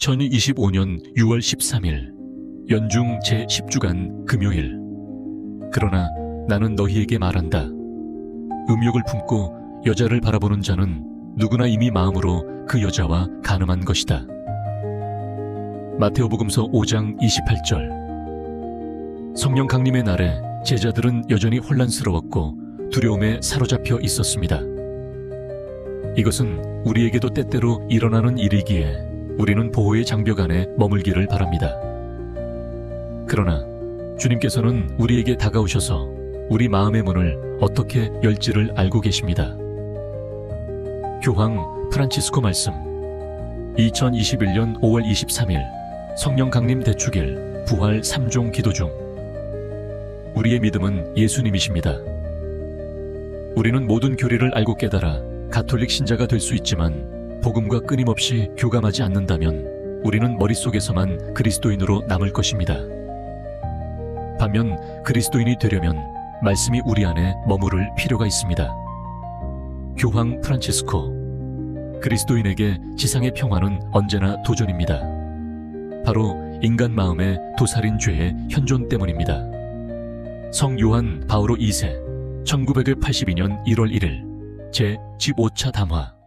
2025년 6월 13일 연중 제10주간 금요일 그러나 나는 너희에게 말한다. 음욕을 품고 여자를 바라보는 자는 누구나 이미 마음으로 그 여자와 가늠한 것이다. 마테오복음서 5장 28절 성령 강림의 날에 제자들은 여전히 혼란스러웠고 두려움에 사로잡혀 있었습니다. 이것은 우리에게도 때때로 일어나는 일이기에 우리는 보호의 장벽 안에 머물기를 바랍니다. 그러나 주님께서는 우리에게 다가오셔서 우리 마음의 문을 어떻게 열지를 알고 계십니다. 교황 프란치스코 말씀 2021년 5월 23일 성령 강림 대축일 부활 3종 기도 중 우리의 믿음은 예수님이십니다. 우리는 모든 교리를 알고 깨달아 가톨릭 신자가 될 수 있지만 복음과 끊임없이 교감하지 않는다면 우리는 머릿속에서만 그리스도인으로 남을 것입니다. 반면 그리스도인이 되려면 말씀이 우리 안에 머무를 필요가 있습니다. 교황 프란치스코 그리스도인에게 지상의 평화는 언제나 도전입니다. 바로 인간 마음의 도살인 죄의 현존 때문입니다. 성 요한 바오로 2세 1982년 1월 1일 제 15차 담화